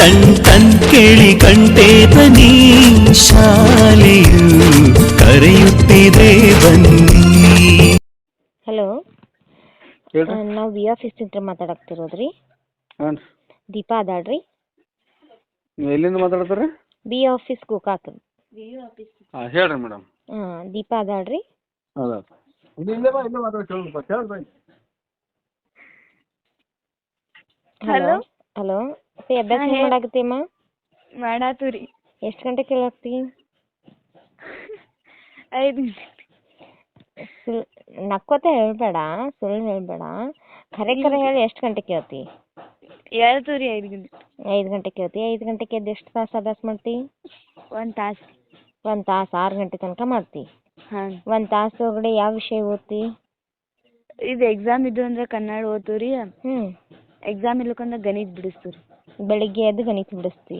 Ton ton ಕೇಳಿ ಕಂಟೇತ ನೀ ಶಾಲೆಯು ಕರೆಯುತ್ತಿದೆ ಬನ್ನಿ. ಹಲೋ ನಾವು ವಿ ಆಫೀಸ್ ಇಂದ ಮಾತಾಡಕ್ತಿರೋದ್ರಿ? ಹಾಂ ರೀ. ದೀಪಾ ಅದಾಳ್ರಿ? ಎಲ್ಲಿಂದ ಮಾತಾಡ್ತಾರೆ? B office Gokak. ಹಾಂ ಹೇಳ್ರಿ ಮೇಡಮ್. ಹಾಂ ದೀಪಾ ಅದಾಳ್ರಿ? ಹೌದಾ ಇಲ್ಲೇ ಬಾ ಇಲ್ಲೇ ಹಲೋ ಹಲೋ? ಅಭ್ಯಾಸ ಹಾ, ಹೇಳ್. ಮಾಡಾಕತ್ತೀಮ್ಮ? ಮಾಡಾತು ರೀ ಎಷ್ಟು ಗಂಟೆ ಕೇಳಾಕ್ತಿ? ಐದು ಸುಲ್ ನಕ್ಕೋತ ಹೇಳ್ಬೇಡ ಸುಳ್ಳು ಹೇಳ್ಬೇಡ. ಖರೆ ಖರೆ ಹೇಳಿ ಎಷ್ಟು ಗಂಟೆ ಕೇಳ್ತಿ? ಹೇಳ್ತು ರೀ ಐದು ಗಂಟೆ. ಐದು ಗಂಟೆ ಕೇಳ್ತಿ. ಐದು ಗಂಟೆಗೆ ಎದ್ದು ಎಷ್ಟು ತಾಸು ಅಭ್ಯಾಸ ಮಾಡ್ತಿ? ಒಂದು ತಾಸು. ಒಂದು ತಾಸು ಆರು ಗಂಟೆ ತನಕ ಮಾಡ್ತಿ? ಹಾಂ. ಒಂದು ತಾಸು ಒಳಗಡೆ ಯಾವ ವಿಷಯ ಓದ್ತಿ? ಇದು ಎಕ್ಸಾಮ್ ಇದ್ದು ಅಂದ್ರೆ ಕನ್ನಡ ಓದ್ತು ರೀ ಹ್ಞೂ ಎಕ್ಸಾಮ್ ಇರ್ಲಕಂದ್ರೆ ಗಣಿತ ಬಿಡಿಸ್ತೀವಿ ರೀ ಬೆಳಿಗ್ಗೆ ಎದ್ದು ಗಣಿತ ಬಿಡಿಸ್ತಿ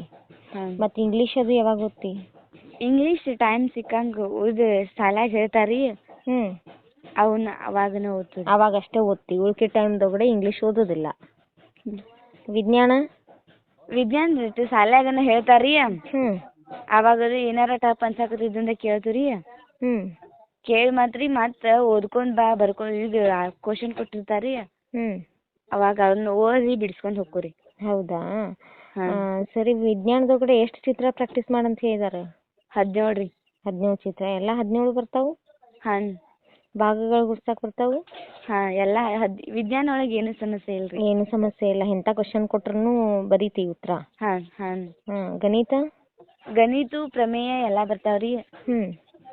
ಹಾಂ. ಮತ್ತು ಇಂಗ್ಲೀಷ್ ಅದು ಯಾವಾಗ ಓದ್ತಿ ಇಂಗ್ಲೀಷ್ ಟೈಮ್ ಸಿಕ್ಕಂಗ ಇದು ಶಾಲ್ಯಾಗ ಹೇಳ್ತಾರೆ. ರೀ ಹ್ಞೂ ಅವನ್ನ ಅವಾಗನ ಓದ್ತೀವಿ ಅವಾಗ ಅಷ್ಟೇ ಓದ್ತಿ ಉಳ್ಕೆ ಟೈಮ್ದೊಳಗಡೆ ಇಂಗ್ಲೀಷ್ ಓದೋದಿಲ್ಲ. ವಿಜ್ಞಾನ? ವಿಜ್ಞಾನ ರೀ ಸಾಲ್ಯಾಗನ ಹೇಳ್ತಾರೆ. ರೀ ಹ್ಞೂ ಅವಾಗ ಏನಾರ ಟಪ್ ಅನ್ಸಾಕತ್ತಿದ್ದಂದ್ರೆ ಕೇಳ್ತು ರೀ ಹ್ಞೂ ಕೇಳಿ ಮಾತ್ರ ರೀ ಮತ್ತೆ ಓದ್ಕೊಂಡು ಬಾ ಬರ್ಕೊಂಡು ಇದು ಕ್ವಶನ್ ಕೊಟ್ಟಿರ್ತಾರೆ. ರೀ ಹ್ಞೂ ಅವಾಗ ಅದನ್ನ ಓದಿ ಬಿಡಿಸ್ಕೊಂಡು ಹೋಗ್ಕೊ ಹೌದಾ? ಸರಿ ಆ, ಸರಿ ವಿಜ್ಞಾನದೊಳಗಡೆ ಎಷ್ಟು ಚಿತ್ರ ಪ್ರಾಕ್ಟೀಸ್ ಮಾಡಂತ ಹೇಳಿದಾರೆ? ಹದಿನೇಳು ರೀ. ಹದಿನೇಳು ಚಿತ್ರ. ಎಲ್ಲ ಹದಿನೇಳು ಬರ್ತಾವು? ಹಾಂ ಭಾಗಗಳು ಗುಡ್ಸಕ್ಕೆ ಬರ್ತಾವು? ಹಾಂ ಎಲ್ಲ ಹದ್ ವಿಜ್ಞಾನ ಒಳಗೆ ಏನೂ ಸಮಸ್ಯೆ ಇಲ್ಲ ರೀ ಏನು ಸಮಸ್ಯೆ ಇಲ್ಲ. ಎಂಥ ಕ್ವಶನ್ ಕೊಟ್ರೂ ಬರೀತಿ ಉತ್ತರ. ಹಾಂ ಹಾಂ ಹಾಂ ಗಣಿತ? ಗಣಿತ ಪ್ರಮೇಯ ಎಲ್ಲ ಬರ್ತಾವ ರೀ. ಹ್ಞೂ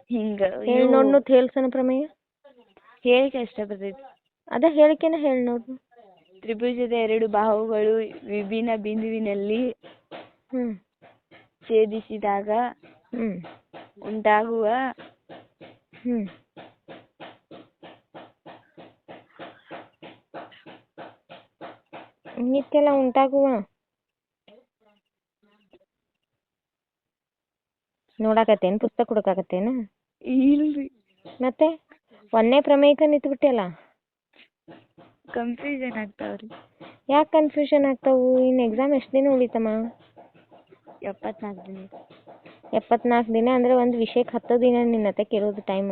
ಹಿಂಗೆ ಹೇಳಿ ನೋಡ್ನು ತೇಲ್ಸನ ಪ್ರಮೇಯ. ಹೇಳಿಕೆ ಅಷ್ಟೇ ಬರ್ತೈತಿ ಅದ ಹೇಳಿಕೆನ ಹೇಳಿ ನೋಡು. ತ್ರಿಭುಜದ ಎರಡು ಬಾಹುಗಳು ವಿಭಿನ್ನ ಬಿಂದುವಿನಲ್ಲಿ ಛೇದಿಸಿದಾಗ ಉಂಟಾಗುವ ಹ್ಮ್. ಉಂಟಾಗುವ? ನೋಡಾಕತ್ತೇನು? ಪುಸ್ತಕ ಹುಡುಕಾಕತ್ತೇನು ಇಲ್ರಿ. ಮತ್ತೆ? ಒಂದನೇ ಪ್ರಮೇಯಕ್ಕೆ ನಿಂತ್ಬಿಟ್ಟಿಯಲ್ಲ ಕನ್ಫ್ಯೂಷನ್ ಆಗ್ತಾವ ರೀ. ಯಾಕೆ ಕನ್ಫ್ಯೂಷನ್ ಆಗ್ತಾವು? ಇನ್ನು ಎಕ್ಸಾಮ್ ಎಷ್ಟು ದಿನ ಉಳಿತಮ್ಮ? ಎಪ್ಪತ್ನಾಲ್ಕು ದಿನ. ಎಪ್ಪತ್ನಾಲ್ಕು ದಿನ ಅಂದರೆ ಒಂದು ವಿಷಯಕ್ಕೆ ಹತ್ತು ದಿನ ನಿನ್ನ ಹತ್ರ ಕೇಳೋದು ಟೈಮ್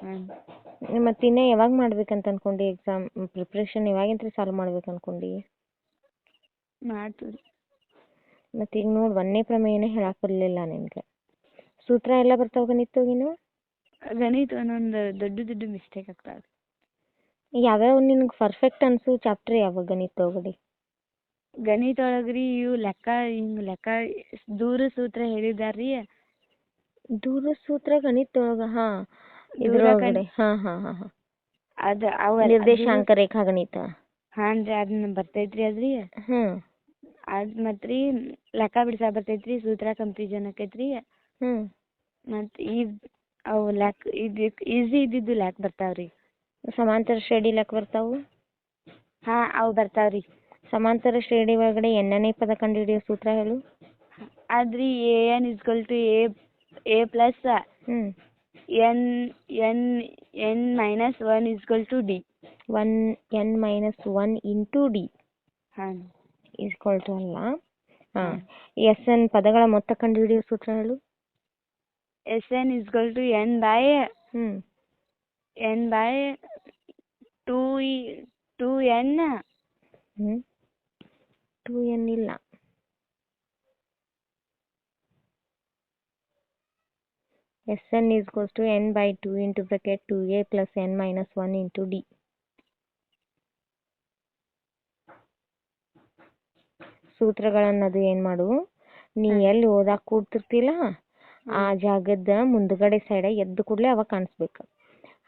ಹ್ಞೂ ಮತ್ತು ಇನ್ನೂ ಯಾವಾಗ ಮಾಡ್ಬೇಕಂತ ಅನ್ಕೊಂಡು ಎಕ್ಸಾಮ್ ಪ್ರಿಪ್ರೇಷನ್ ಇವಾಗಿಂತ ಸಾಲ್ವ್ ಮಾಡ್ಬೇಕು ಅನ್ಕೊಂಡು. ಮಾಡ್ತೀವಿ ಮತ್ತು ಈಗ ನೋಡಿ ಒಂದನೇ ಪ್ರಮೇಯನೇ ಹೇಳಕ್ಕೆ ಬರಲಿಲ್ಲ ನಿನಗೆ. ಸೂತ್ರ ಎಲ್ಲ ಬರ್ತಾವ ಗಣಿತ ಗಣಿತ ಒಂದೊಂದು ದೊಡ್ಡ ದೊಡ್ಡ ಮಿಸ್ಟೇಕ್ ಆಗ್ತಾವ ಯಾವ್ಯಾವ ನಿನಗೆ ಪರ್ಫೆಕ್ಟ್ ಅನ್ಸು ಚಾಪ್ಟರ್ ಯಾವ ಗಣಿತ ಒಳಗಡೆ ಗಣಿತ ಒಳಗೆ ರೀ ಇವು ಲೆಕ್ಕ ಹಿಂಗೆ ಲೆಕ್ಕ ದೂರ ಸೂತ್ರ ಹೇಳಿದಾರೆ ರೀ ದೂರ ಸೂತ್ರ ಗಣಿತ ಒಳಗೆ ಹಾಂ. ದೂರ ಇದ್ರೊಳಗಡೆ ಹಾ ಹಾಂ ಹಾಂ ಹಾಂ ಹಾಂ. ಅದು ಅವ ನಿರ್ದೇಶಾಂಕ ರೇಖಾ ಗಣಿತ. ಹಾಂ ರೀ ಅದನ್ನ ಬರ್ತೈತೆ ರೀ ಅದು ರೀ ಹ್ಞೂ ಅದು ಮತ್ತು ರೀ ಲೆಕ್ಕ ಬಿಡ್ಸಕ್ಕೆ ಬರ್ತೈತೆ ರೀ ಸೂತ್ರ ಕನ್ಫ್ಯೂಷನ್ ಆಕೈತೆ ರೀ ಹ್ಞೂ ಮತ್ತು ಈ ಅವು ಲೆಕ್ಕ ಇದು ಈಸಿ ಇದ್ದಿದ್ದು ಲೆಕ್ಕ ಬರ್ತಾವೆ ರೀ ಸಮಾಂತರ ಶ್ರೇಣಿ ಲೆಕ್ಕ ಬರ್ತಾವು? ಹಾಂ ಅವು ಬರ್ತಾವೆ ರೀ. ಸಮಾಂತರ ಶ್ರೇಣಿ ಒಳಗಡೆ ಎಣ್ಣನೇ ಪದ ಕಂಡುಹಿಡಿಯೋ ಸೂತ್ರ ಹೇಳು. ಆದ್ರಿ A N equal to A A plus ಹ್ಞೂ N N N minus one equal to D. One N minus one into D. ಹಾಂ. ಇಸ್ಕೊಲ್ ಟು ಅಲ್ಲ? ಹಾಂ. ಎಸ್ ಎನ್ ಪದಗಳ ಮೊತ್ತ ಕಂಡುಹಿಡಿಯೋ ಸೂತ್ರ ಹೇಳು. S N equal to N by ಹ್ಞೂ ಎನ್ ಬೈ ಟೂ ಇ ಟೂ ಎನ್ ಟೂ ಎನ್ ಇಲ್ಲ. S N is equals to N by two into bracket two A plus N minus one into D ಸೂತ್ರಗಳನ್ನದು ಏನು ಮಾಡು? ನೀ ಎಲ್ಲಿ ಓದಾಕ್ ಕೂಡ್ತಿರ್ತಿಲ್ಲ? ಆ ಜಾಗದ ಮುಂದ್ಗಡೆ ಸೈಡ ಎದ್ದು ಕೂಡಲೇ ಅವಾಗ ಕಾಣಿಸ್ಬೇಕು.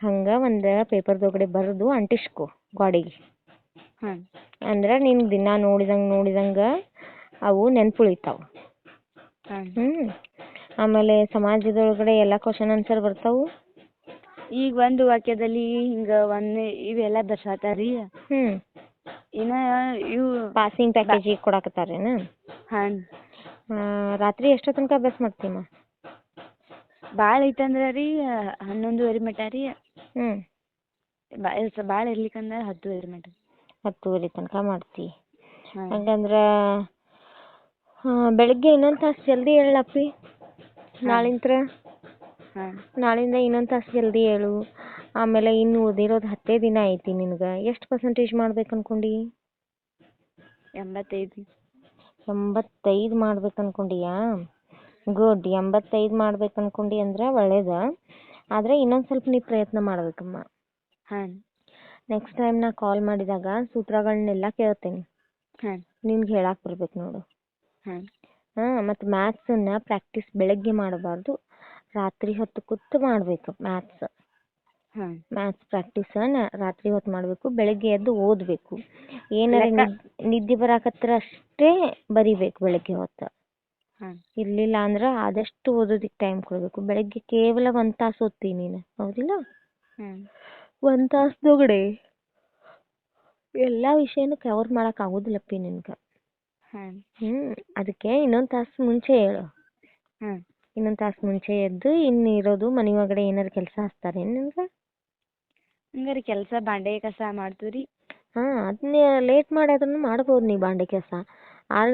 ಹಂಗೆ ಒಂದು ಪೇಪರ್ದೊಳಗಡೆ ಬರೆದು ಅಂಟಿಸ್ಕೊ ಗೋಡೆಗೆ. ಅಂದ್ರ ಅಂದ್ರೆ ದಿನಾ ದಿನ ನೋಡಿದಂಗ ನೋಡಿದಂಗೆ ಅವು ನೆನ್ಪುಳಿತಾವೆ. ಹಾಂ ಹ್ಞೂ ಆಮೇಲೆ ಸಮಾಜದೊಳಗಡೆ ಎಲ್ಲಾ ಕ್ವಶನ್ ಆನ್ಸರ್ ಬರ್ತಾವು. ಈಗ ಒಂದು ವಾಕ್ಯದಲ್ಲಿ ಹಿಂಗ ಒಂದೇ ಇವೆಲ್ಲ ದರ್ಶಾತಾರಿ ರೀ ಹ್ಞೂ ಇನ್ನು ಇವು ಪಾಸಿಂಗ್ ಪ್ಯಾಕೇಜಿಗೆ ಕೊಡಾಕತ್ತಾರೇನ? ಹಾಂ ರಾತ್ರಿ ಎಷ್ಟೋ ತನಕ ಅಭ್ಯಾಸ ಮಾಡ್ತೀಮ್ಮ ಭಾಳ ಐತಂದ್ರೆ ರೀ ಹನ್ನೊಂದುವರೆ ಮಟ್ಟ ರೀ ಹ್ಞೂ ಭಾಳ ಇರ್ಲಿಕ್ಕಂದ್ರೆ ಹತ್ತುವರೆ ಮಟ್ಟ ಹತ್ತುವರೆ ತನಕ ಮಾಡ್ತಿ. ಹಾಂ. ಹಂಗಂದ್ರೆ ಹಾಂ ಬೆಳಗ್ಗೆ ಇನ್ನೊಂದು ತಾಸು ಜಲ್ದಿ ಹೇಳಪ್ಪಿ ನಾಳಿಂತ್ರ. ಹಾಂ. ನಾಳಿಂದ ಇನ್ನೊಂದು ತಾಸು ಜಲ್ದಿ ಏಳು ಆಮೇಲೆ ಇನ್ನು ಓದಿರೋದು ಹತ್ತೇ ದಿನ ಐತಿ ನಿನಗ. ಎಷ್ಟು ಪರ್ಸೆಂಟೇಜ್ ಮಾಡ್ಬೇಕು ಅನ್ಕೊಂಡಿ? ಎಂಬತ್ತೈದು. ಎಂಬತ್ತೈದು ಮಾಡ್ಬೇಕು ಅನ್ಕೊಂಡಿಯಾ? ಗುಡ್ ಎಂಬತ್ತೈದು ಮಾಡ್ಬೇಕು ಅನ್ಕೊಂಡಿ ಅಂದ್ರೆ ಒಳ್ಳೇದು. ಆದರೆ ಇನ್ನೊಂದು ಸ್ವಲ್ಪ ನೀ ಪ್ರಯತ್ನ ಮಾಡ್ಬೇಕಮ್ಮ. ಹಾಂ ನೆಕ್ಸ್ಟ್ ಟೈಮ್ ನಾ ಕಾಲ್ ಮಾಡಿದಾಗ ಸೂತ್ರಗಳನ್ನೆಲ್ಲ ಕೇಳ್ತೇನೆ. ಹಾಂ ನಿನ್ಗೆ ಹೇಳಕ್ಕೆ ಬರ್ಬೇಕು ನೋಡು. ಹಾಂ ಹಾಂ ಮತ್ತು ಮ್ಯಾಥ್ಸನ್ನು ಪ್ರಾಕ್ಟೀಸ್ ಬೆಳಗ್ಗೆ ಮಾಡಬಾರ್ದು. ರಾತ್ರಿ ಹೊತ್ತು ಕೂತು ಮಾಡಬೇಕು ಮ್ಯಾಥ್ಸ್ ಹಾಂ ಮ್ಯಾಥ್ಸ್ ಪ್ರಾಕ್ಟೀಸನ್ನ ರಾತ್ರಿ ಹೊತ್ತು ಮಾಡಬೇಕು ಬೆಳಗ್ಗೆ ಎದ್ದು ಓದಬೇಕು. ಏನಾರ ನಿದ್ದೆ ಬರಾಕತ್ರ ಅಷ್ಟೇ ಬರಿಬೇಕು ಬೆಳಗ್ಗೆ ಹೊತ್ತು. ಇರಲಿಲ್ಲ ಅಂದ್ರ ಆದಷ್ಟು ಓದೋದಕ್ಕೆ ಟೈಮ್ ಕೊಡಬೇಕು. ಬೆಳಗ್ಗೆ ಕೇವಲ ಒಂದ್ ತಾಸು ಓದ್ತೀನಿ ನೀನ್. ಹೌದಿಲ್ಲ? ಒಂದ್ ತಾಸ್ದೊಳಗಡೆ ಎಲ್ಲಾ ವಿಷಯನೂ ಕವರ್ ಮಾಡಕ್ಕೆ ಆಗೋದಿಲ್ಲಪ್ಪಿ ನಿನ್ಗೆ. ಹ್ಮ್. ಹ್ಞೂ ಅದಕ್ಕೆ ಇನ್ನೊಂದು ತಾಸು ಮುಂಚೆ ಹೇಳು. ಇನ್ನೊಂದ್ ತಾಸು ಮುಂಚೆ ಎದ್ದು ಇನ್ ಇರೋದು ಮನೆ ಒಳಗಡೆ ಏನಾರು ಕೆಲಸ ಹಚ್ತಾರೆ ನಿನ್ಗೆ? ಹಂಗಾರೆ ಕೆಲಸ ಬಾಂಡೆ ಕಸ ಮಾಡ್ತೀರಿ ಹಾಂ ಅದನ್ನ ಲೇಟ್ ಮಾಡಿ ಅದನ್ನು ಮಾಡ್ಬೋದು ನೀ ಬಾಂಡೆ ಕೆಲಸ. ಆರು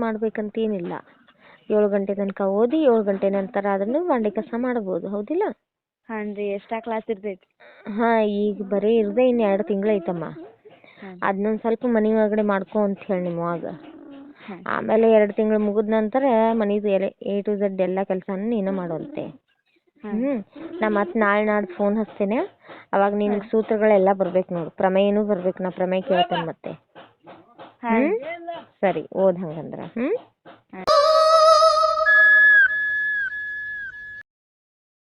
ಮಾಡ್ಬೇಕಂತ ಏನಿಲ್ಲ ಏಳು ಗಂಟೆ ತನಕ ಓದಿ ಏಳು ಗಂಟೆ ನಂತರ ಅದನ್ನು ಮಾಡಿ ಕೆಲಸ ಮಾಡ್ಬೋದು ಹೌದಿಲ್ಲ? ರೀ ಎಷ್ಟಾ ಕ್ಲಾಸ್ ಇರ್ತೈತಿ? ಹಾ ಈಗ ಬರೀ ಇರದೆ ಇನ್ನು ಎರಡು ತಿಂಗಳು ಐತಮ್ಮ ಅದನ್ನ ಸ್ವಲ್ಪ ಮನೆ ಒಳಗಡೆ ಮಾಡ್ಕೊ ಅಂತ ಹೇಳಿ ನಿಮ್ಮ ಅವಾಗ. ಆಮೇಲೆ ಎರಡು ತಿಂಗಳು ಮುಗಿದ ನಂತರ ಮನೆದು ಎಲೆ ಎ ಟು ಝೆಡ್ ಎಲ್ಲ ಕೆಲಸನೂ ನೀನು ಮಾಡೋಂತೆ ಹ್ಮ್. ಹ್ಞೂ ನಾ ಮತ್ತೆ ನಾಳೆ ನಾಡ್ದು ಫೋನ್ ಹಚ್ತೇನೆ. ಅವಾಗ ನಿನಗೆ ಸೂತ್ರಗಳೆಲ್ಲ ಬರ್ಬೇಕು ನೋಡು. ಪ್ರಮೇಯನೂ ಬರ್ಬೇಕು ನಾ ಪ್ರಮೇಯ ಕೇಳ್ತೇನೆ ಮತ್ತೆ. ಹ್ಮ್. ಹ್ಞೂ ಸರಿ ಓದ್ ಹಂಗಂದ್ರ. ಹ್ಮ್.